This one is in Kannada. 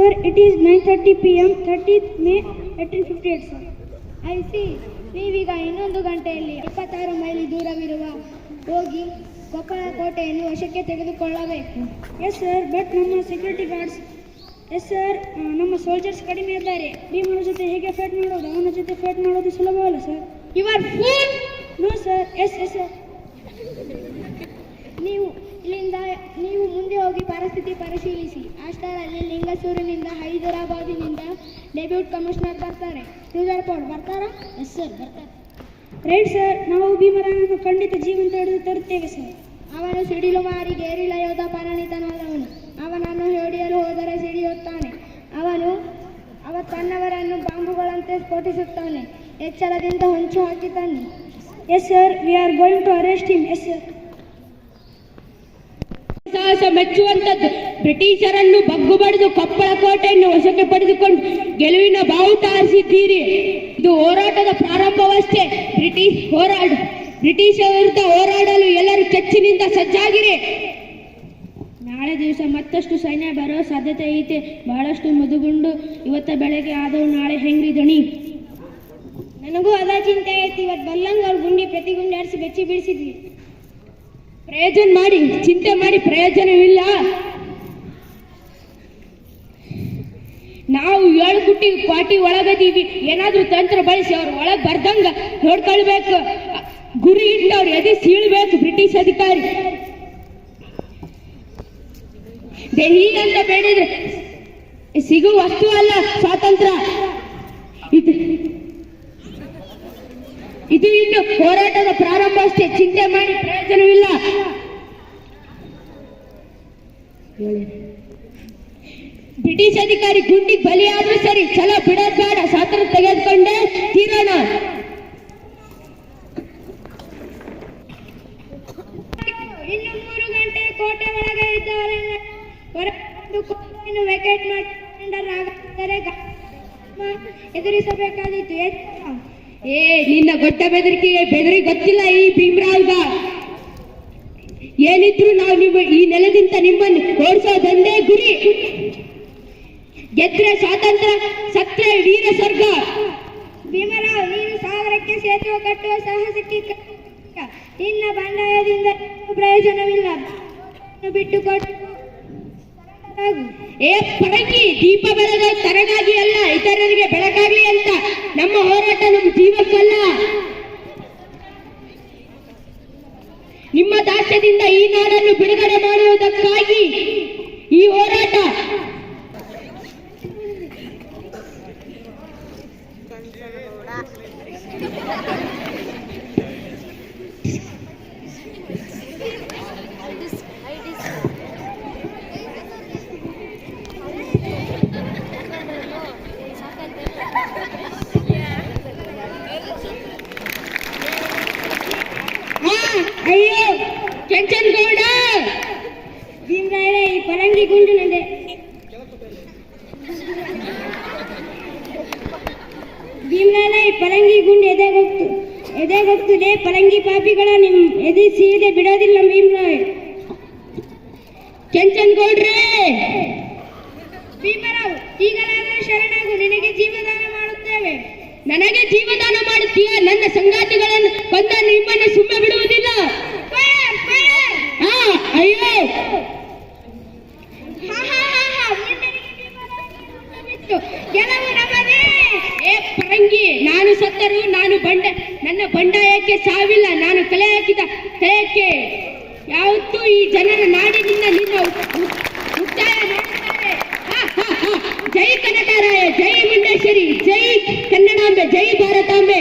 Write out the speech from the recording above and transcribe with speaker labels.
Speaker 1: Sir, it is 9:30 p.m. 30th May 1858, sir.
Speaker 2: I see ನೀವೀಗ ಇನ್ನೊಂದು ಗಂಟೆಯಲ್ಲಿ ಇಪ್ಪತ್ತಾರು ಮೈಲಿ ದೂರವಿರುವ ಹೋಗಿ ಕೊಪ್ಪಳ ಕೋಟೆಯನ್ನು ವಶಕ್ಕೆ ತೆಗೆದುಕೊಳ್ಳಬೇಕು.
Speaker 1: ಎಸ್ ಸರ್ ಬಟ್ ನಮ್ಮ ಸೆಕ್ಯೂರಿಟಿ ಗಾರ್ಡ್ಸ್ ಎಸ್ ಸರ್ ನಮ್ಮ ಸೋಲ್ಜರ್ಸ್ ಕಡಿಮೆ ಇದ್ದಾರೆ. ಭೀಮನ ಜೊತೆ ಹೇಗೆ ಫೈಟ್ ಮಾಡೋದು? ಅವನ ಜೊತೆ ಫೈಟ್ ಮಾಡೋದು ಸುಲಭವಲ್ಲ sir
Speaker 2: you are fool
Speaker 1: no sir yes yes sir
Speaker 2: ನೀವು ಇಲ್ಲಿಂದ ನೀವು ಮುಂದೆ ಹೋಗಿ ಪರಿಸ್ಥಿತಿ ಪರಿಶೀಲಿಸಿ. ಅಷ್ಟರಲ್ಲಿ ಲಿಂಗಸೂರಿನಿಂದ ಹೈದರಾಬಾದಿನಿಂದ ಡೆಬ್ಯೂಟ್ ಕಮಿಷನರ್ ಬರ್ತಾರೆ. ಕ್ರೂಸರ್ ಕೋಡ್ ಬರ್ತಾರಾ? ಎಸ್ ಸರ್ ಬರ್ತಾರೆ.
Speaker 1: ರೈಟ್ ಸರ್ ನಾವು ಭೀಮರಾಯನನ್ನು ಖಂಡಿತ ಜೀವಂತ ಹಿಡಿದು ತರುತ್ತೇವೆ ಸರ್
Speaker 2: ಅವನು ಸಿಡಿಲು ಮಾರಿ ಗೇರಿಲ ಯೋಧ ಪರಿಣಿತನಾದವನು. ಅವನನ್ನು ಹಿಡಿಯಲು ಹೋದರೆ ಸಿಡಿಯುತ್ತಾನೆ. ಅವನು ಅವ ತನ್ನವರನ್ನು ಬಾಂಬುಗಳಂತೆ ಸ್ಫೋಟಿಸುತ್ತಾನೆ. ಎಚ್ಚರದಿಂದ ಹೊಂಚು ಹಾಕಿದ್ದಾನೆ
Speaker 1: yes sir we are going to arrest him yes sir
Speaker 3: ಸಾಹಸ ಮೆಚ್ಚುವಂತದ್ದು ಬ್ರಿಟಿಷರನ್ನು ಬಗ್ಗು ಬಡಿದು ಕೊಪ್ಪಳ ಕೋಟೆಯನ್ನು ವಶಕ್ಕೆ ಪಡೆದುಕೊಂಡು ಗೆಲುವಿನ ಬಾವುಟ ಹಾರಿಸಿದ್ದೀರಿ ಇದು ಹೋರಾಟದ ಪ್ರಾರಂಭವಷ್ಟೇ. ಬ್ರಿಟಿಷ್ ಹೋರಾಟ ಬ್ರಿಟಿಷ ವಿರುದ್ಧ ಹೋರಾಡಲು ಎಲ್ಲರೂ ಕೆಚ್ಚಿನಿಂದ ಸಜ್ಜಾಗಿರಿ. ನಾಳೆ ದಿವಸ ಮತ್ತಷ್ಟು ಸೈನ್ಯ ಬರೋ ಸಾಧ್ಯತೆ ಐತೆ. ಬಹಳಷ್ಟು ಮುದುಗುಂಡು ಇವತ್ತ ಬೆಳಗ್ಗೆ ಆದವು, ನಾಳೆ ಹೆಂಗ್ರಿ ದಣಿ?
Speaker 2: ನನಗೂ ಅದ ಚಿಂತೆ ಐತಿ. ಇವತ್ತು ಬಲ್ಲಂಗ್ ಅವ್ರ ಗುಂಡಿ ಪ್ರತಿ ಗುಂಡಿ ಆಡಿಸಿ ಬೆಚ್ಚಿ ಬೀಳಿಸಿದ್ವಿ.
Speaker 3: ಪ್ರಯೋಜನ ಮಾಡಿ, ಚಿಂತೆ ಮಾಡಿ ಪ್ರಯೋಜನವಿಲ್ಲ ನಾವು ಏಳು ಗುಟ್ಟಿ ಕ್ವಾಟಿ ಒಳಗದೀವಿ ಏನಾದ್ರೂ ತಂತ್ರ ಬಳಸಿ ಅವ್ರ ಒಳಗೆ ಬರ್ದಂಗ ನೋಡ್ಕೊಳ್ಬೇಕು. ಗುರಿ ಇಟ್ಟು ಅವ್ರ ಎದೆ ಸೀಳ್ಬೇಕು ಬ್ರಿಟಿಷ್ ಅಧಿಕಾರಿ. ಹೀಗಂತ ಬೇಡಿದ್ರೆ ಸಿಗುವ ವಸ್ತು ಅಲ್ಲ ಸ್ವಾತಂತ್ರ್ಯ. ಇದು ಇದು ಇನ್ನು ಹೋರಾಟದ ಪ್ರಾರಂಭ ಅಷ್ಟೇ. ಚಿಂತೆ ಮಾಡಿ ಪ್ರಯೋಜನವಿಲ್ಲ. ಬ್ರಿಟಿಷ್ ಅಧಿಕಾರಿ ಗುಂಡಿಗೆ ಬಲಿಯಾದ್ರೂ ಸರಿ ಛಲ ಬಿಡೋದ್ ಬೇಡ ಸ್ವಾತಂತ್ರ್ಯ ತೆಗೆದುಕೊಂಡೆ ತೀರೋಣ
Speaker 2: ಇನ್ನು ಮೂರು ಗಂಟೆ ಕೋಟೆ ಒಳಗೆ ಇದ್ದವರೆ ಹೊರಬಂದು ಕೋಟೆಯನ್ನು ವೆಕೇಟ್ ಎದುರಿಸಬೇಕಾದಿತ್ತು ಎಚ್ಚರ.
Speaker 3: ಏ, ನಿನ್ನ ಗೊಟ್ಟ ಬೆದರಿಕೆ ಬೆದರಿ ಗೊತ್ತಿಲ್ಲ ಈ ಭೀಮರಾವ್ಗ ಏನಿದ್ರು ನಾವು ನಿಮ್ಮ ಈ ನೆಲದಿಂದ ನಿಮ್ಮನ್ನು ಓಡಿಸೋದೊಂದೇ ಗುರಿ. ಗೆದ್ರೆ ಸ್ವಾತಂತ್ರ್ಯ ಸತ್ರೆ ವೀರ ಸ್ವರ್ಗ.
Speaker 2: ಭೀಮರಾವ್ ನೀನು ಸಾಗರಕ್ಕೆ ಸೇತುವೆ ಕಟ್ಟುವ ಸಾಹಸಕ್ಕೆ ನಿನ್ನ ಬಂಡಾಯದಿಂದ ಪ್ರಯೋಜನವಿಲ್ಲ. ಬಿಟ್ಟುಕೊಟ್ಟು.
Speaker 3: ಏ ಪರಂಗಿ ದೀಪ ಬೆಳೆದ ತರಗಾಗಿ ಅಲ್ಲ ಇತರರಿಗೆ ಬೆಳಕಾಗ್ಲಿ ಅಂತ. ನಮ್ಮ ಹೋರಾಟ ನಮ್ಮ ಜೀವಕ್ಕಲ್ಲ. ನಿಮ್ಮ ದಾಸ್ಯದಿಂದ ಈ ನಾಡನ್ನು ಬಿಡುಗಡೆ ಮಾಡುವುದಕ್ಕಾಗಿ ಈ ಹೋರಾಟ ಕೆಂಚನಗೌಡ
Speaker 2: ಭೀಮರಾಯರೇ, ಈ ಪರಂಗಿ ಗುಂಡು ನಂದೆ. ಭೀಮರಾಯರೇ, ಈ ಪರಂಗಿ ಗುಂಡು ಎದೆಗೊತ್ತು. ಎದೆಗೊತ್ತದೆ ಪರಂಗಿ ಪಾಪಿಗಳ ನಿಮ್ ಎದೆ ಸೀದೆ ಬಿಡೋದಿಲ್ಲ ಭೀಮರಾಯ್
Speaker 3: ಕೆಂಚನಗೌಡ್ರೆ.
Speaker 2: ಭೀಮರಾವ್, ಈಗಲಾದರೂ ಶರಣಾಗು, ನಿನಗೆ ಜೀವದಾನ ಮಾಡುತ್ತೇವೆ.
Speaker 3: ನನಗೆ ಜೀವದಾನ ಮಾಡುತ್ತೀಯ? ನನ್ನ ಸಂಗಾತಿಗಳನ್ನು ಬಂದ ನಿಮ್ಮನ್ನು ಸುಮ್ಮನೆ ಬಿಡುವುದಿಲ್ಲ. ನಾನು ಸತ್ತರು, ನಾನು ಬಂಡ, ನನ್ನ ಬಂಡಾಯಕ್ಕೆ ಸಾವಿಲ್ಲ, ನಾನು ಕಲೆ ಹಾಕಿದ ಕಲೆಯಕ್ಕೆ ಯಾವತ್ತೂ ಈ ಜನರ ನಾಡಿನಿಂದ ನಿನ್ನ ಮುಕ್ತಾಯ ಮಾಡುತ್ತಾರೆ. ಜೈ ಕನಕರಾಯ, ಜೈ ಮುಂಡೇಶ್ವರಿ ಜೈ ಕನ್ನಡಾಂಬೆ, ಜೈ ಭಾರತಾಂಬೆ